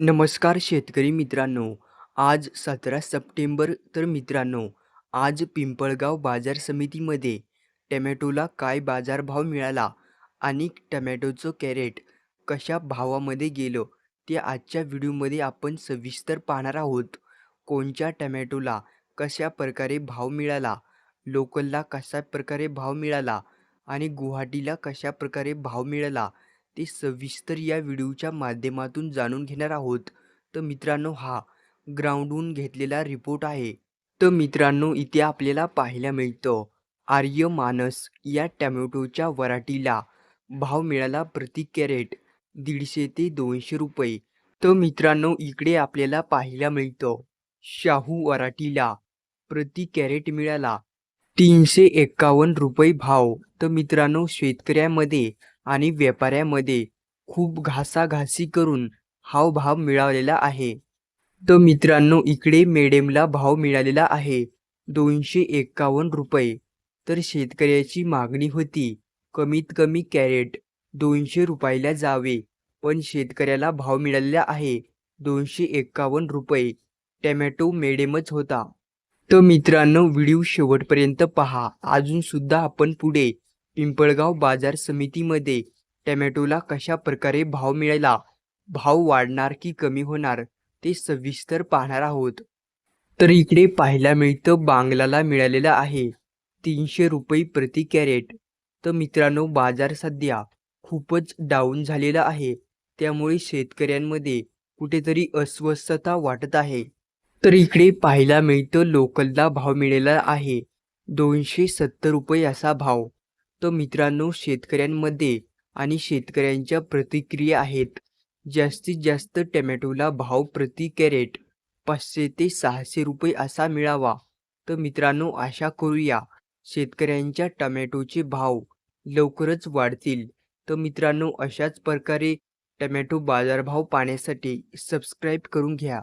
नमस्कार शेतकरी मित्रांनो. आज सतरा सप्टेंबर तर मित्रांनो आज पिंपळगाव बाजार समितीमध्ये टमॅटोला काय बाजारभाव मिळाला आणि टमॅटोचं कॅरेट कशा भावामध्ये गेलं ते आजच्या व्हिडिओमध्ये आपण सविस्तर पाहणार आहोत. कोणत्या टमॅटोला कशा प्रकारे भाव मिळाला लोकलला कशा प्रकारे भाव मिळाला आणि गुवाहाटीला कशा प्रकारे भाव मिळाला ते सविस्तर या व्हिडिओच्या माध्यमातून जाणून घेणार आहोत. तर मित्रांनो हा ग्राउंडहून घेतलेला रिपोर्ट आहे. तर मित्रांनो इथे आपल्याला पाहायला मिळतं आर्य मानस या टॅमॅटोच्या वराटीला भाव मिळाला प्रति कॅरेट दीडशे ते दोनशे रुपये. तर मित्रांनो इकडे आपल्याला पाहायला मिळतं शाहू वराटीला प्रति कॅरेट मिळाला तीनशे एक्कावन्न रुपये भाव. तर मित्रांनो शेतकऱ्यामध्ये आणि व्यापाऱ्यामध्ये खूप घासाघासी करून हावभाव मिळालेला आहे. तर मित्रांनो इकडे मेडेमला भाव मिळालेला आहे. दोनशे एक्कावन्न रुपये. तर शेतकऱ्याची मागणी होती कमीत कमी कॅरेट दोनशे रुपयाला जावे. पण शेतकऱ्याला भाव मिळालेला आहे दोनशे एक्कावन्न रुपये. टॅमॅटो मेडेमच होता. तर मित्रांनो व्हिडिओ शेवटपर्यंत पहा. अजूनसुद्धा आपण पुढे पिंपळगाव बाजार समितीमध्ये टॅमॅटोला कशा प्रकारे भाव मिळाला? भाव वाढणार की कमी होणार? ते सविस्तर पाहणार आहोत. तर इकडे पाहायला मिळतं बांगलाला मिळालेलं आहे. तीनशे रुपये प्रति कॅरेट. तर मित्रांनो बाजार सध्या खूपच डाऊन झालेला आहे. त्यामुळे शेतकऱ्यांमध्ये कुठेतरी अस्वस्थता वाटत आहे. तर इकडे पाहायला मिळतं लोकलला भाव मिळालेला आहे. दोनशे सत्तर रुपये असा भाव. तर मित्रांनो शेतकऱ्यांमध्ये आणि शेतकऱ्यांच्या प्रतिक्रिया आहेत. जास्तीत जास्त टमॅटोला भाव प्रति कॅरेट पाचशे ते सहाशे रुपये असा मिळावा. तर मित्रांनो आशा करूया शेतकऱ्यांच्या टमॅटोचे भाव लवकरच वाढतील. तर मित्रांनो अशाच प्रकारे टमॅटो बाजारभाव पाहण्यासाठी सबस्क्राईब करून घ्या.